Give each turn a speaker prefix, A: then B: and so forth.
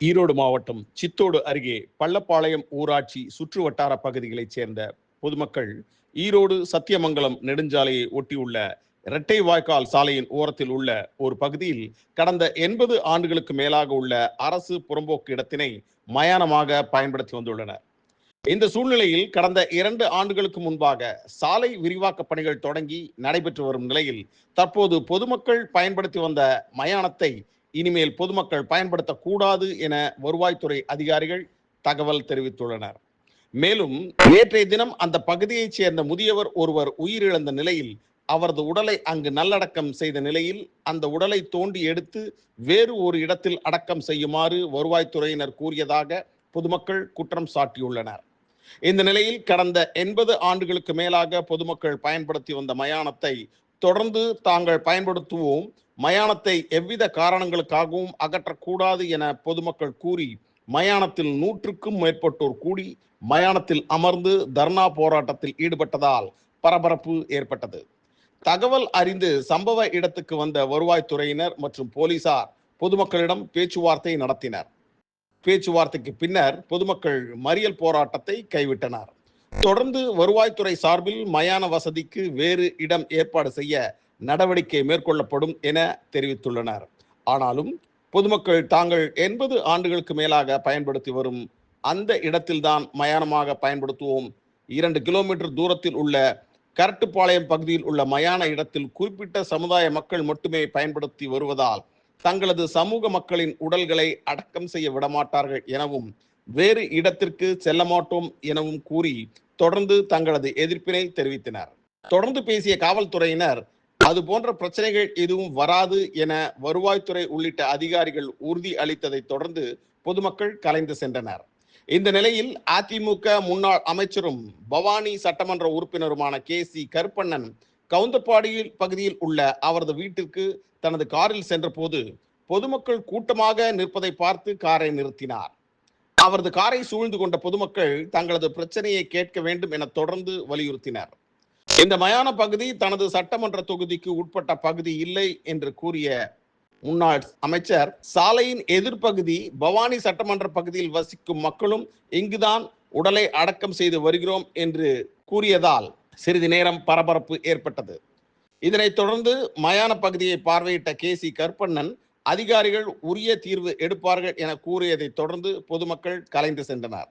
A: ஈரோடு மாவட்டம் சித்தோடு அருகே பள்ளப்பாளையம் ஊராட்சி சுற்று வட்டார பகுதிகளைச் சேர்ந்த பொதுமக்கள் ஈரோடு சத்தியமங்கலம் நெடுஞ்சாலையை ஒட்டியுள்ள இரட்டை வாய்க்கால் சாலையின் ஓரத்தில் உள்ள ஒரு பகுதியில் கடந்த எண்பது ஆண்டுகளுக்கு மேலாக உள்ள அரசு புறம்போக்கு இடத்தினை மயானமாக பயன்படுத்தி வந்துள்ளனர். இந்த சூழ்நிலையில் கடந்த இரண்டு ஆண்டுகளுக்கு முன்பாக சாலை விரிவாக்க பணிகள் தொடங்கி நடைபெற்று வரும் நிலையில் தற்போது பொதுமக்கள் பயன்படுத்தி வந்த மயானத்தை இனிமேல் பொதுமக்கள் பயன்படுத்தக்கூடாது என வருவாய்த்துறை அதிகாரிகள் தகவல் தெரிவித்துள்ளனர். மேலும் நேற்றைய தினம் அந்த பகுதியைச் சேர்ந்த முதியவர் ஒருவர் உயிரிழந்த நிலையில் அவரது உடலை அங்கு நல்லடக்கம் செய்த நிலையில் அந்த உடலை தோண்டி எடுத்து வேறு ஒரு இடத்தில் அடக்கம் செய்யுமாறு வருவாய்த்துறையினர் கூறியதாக பொதுமக்கள் குற்றம் சாட்டியுள்ளனர். இந்த நிலையில் கடந்த எண்பது ஆண்டுகளுக்கு மேலாக பொதுமக்கள் பயன்படுத்தி வந்த மயானத்தை தொடர்ந்து தாங்கள் பயன்படுத்துவோம் மயானத்தை எவ்வித காரணங்களுக்காகவும் அகற்றக்கூடாது என பொதுமக்கள் கூறி மயானத்தில் நூற்றுக்கும் மேற்பட்டோர் கூடி மயானத்தில் அமர்ந்து தர்ணா போராட்டத்தில் ஈடுபட்டதால் பரபரப்பு ஏற்பட்டது. தகவல் அறிந்து சம்பவ இடத்துக்கு வந்த வருவாய்த்துறையினர் மற்றும் போலீசார் பொதுமக்களிடம் பேச்சுவார்த்தை நடத்தினர். பேச்சுவார்த்தைக்கு பின்னர் பொதுமக்கள் மறியல் போராட்டத்தை கைவிட்டனர். தொடர்ந்து வருவாய்த்துறை சார்பில் மயான வசதிக்கு வேறு இடம் ஏற்பாடு செய்ய நடவடிக்கை மேற்கொள்ளப்படும் என தெரிவித்துள்ளனர். ஆனாலும் பொதுமக்கள் தாங்கள் எண்பது ஆண்டுகளுக்கு மேலாக பயன்படுத்தி வரும் அந்த இடத்தில்தான் மயானமாக பயன்படுத்துவோம். இரண்டு கிலோமீட்டர் தூரத்தில் உள்ள கரட்டுப்பாளையம் பகுதியில் உள்ள மயான இடத்தில் குறிப்பிட்ட சமுதாய மக்கள் மட்டுமே பயன்படுத்தி வருவதால் தங்களது சமூக மக்களின் உடல்களை அடக்கம் செய்ய விடமாட்டார்கள் எனவும் வேறு இடத்திற்கு செல்ல மாட்டோம் எனவும் கூறி தொடர்ந்து தங்களது எதிர்ப்பினை தெரிவித்தனர். தொடர்ந்து பேசிய காவல்துறையினர் அது போன்ற பிரச்சனைகள் எதுவும் வராது என வருவாய்த்துறை உள்ளிட்ட அதிகாரிகள் உறுதி அளித்ததை தொடர்ந்து பொதுமக்கள் கலைந்து சென்றனர். இந்த நிலையில் அதிமுக முன்னாள் அமைச்சரும் பவானி சட்டமன்ற உறுப்பினருமான கே சி கருப்பண்ணன் கவுந்தப்பாடியில் பகுதியில் உள்ள அவரது வீட்டிற்கு தனது காரில் சென்றபோது பொதுமக்கள் கூட்டமாக நிற்பதை பார்த்து காரை நிறுத்தினார். அவரது காரை சூழ்ந்து கொண்ட பொதுமக்கள் தங்களது பிரச்சனையை கேட்க வேண்டும் என தொடர்ந்து வலியுறுத்தினர். இந்த மயான பகுதி தனது சட்டமன்ற தொகுதிக்கு உட்பட்ட பகுதி இல்லை என்று கூறிய முன்னாள் அமைச்சர் சாலையின் எதிர்ப்பகுதி பவானி சட்டமன்ற பகுதியில் வசிக்கும் மக்களும் இங்குதான் உடலை அடக்கம் செய்து வருகிறோம் என்று கூறியதால் சிறிது நேரம் பரபரப்பு ஏற்பட்டது. இதனைத் தொடர்ந்து மயான பகுதியை பார்வையிட்ட கே சி கருப்பண்ணன் அதிகாரிகள் உரிய தீர்வு எடுப்பார்கள் என கூறியதைத் தொடர்ந்து பொதுமக்கள் கலைந்து சென்றனர்.